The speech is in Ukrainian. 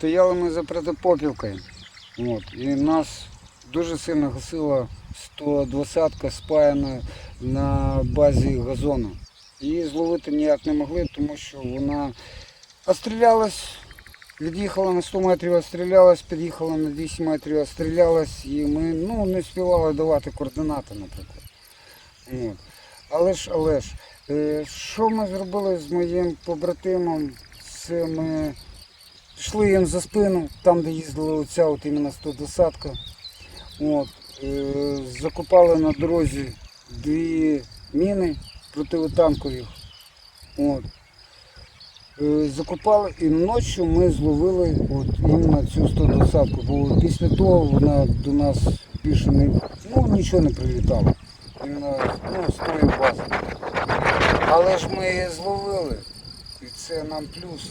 Стояли ми за протипопівкою. От, і нас дуже сильно гасила 120-ка спаяна на базі газону. Її зловити ніяк не могли, тому що вона отстрілялась, від'їхала на 100 метрів, отстрілялась, під'їхала на 200 метрів, отстрілялась, і ми ну, не співали давати координати, наприклад. От. Але ж, але ж, е, що ми зробили з моїм побратимом? Це ми пішли їм за спину, там, де їздила оця от іменно 110-ка. От, е, закопали на дорозі дві міни противотанкові. От. Е, Закопали і ночі ми зловили от іменно цю 120-ку, бо після того вона до нас більше не, ну, нічого не прилітало. Іменно ну, з тої бази. Але ж ми її зловили, і це нам плюс.